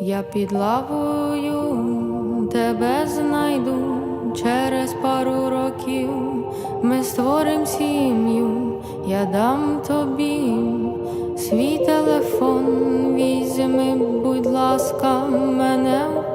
Я під лавою тебе знайду через пару років. Ми створим сім'ю, я дам тобі свій телефон. Візьми, будь ласка, мене.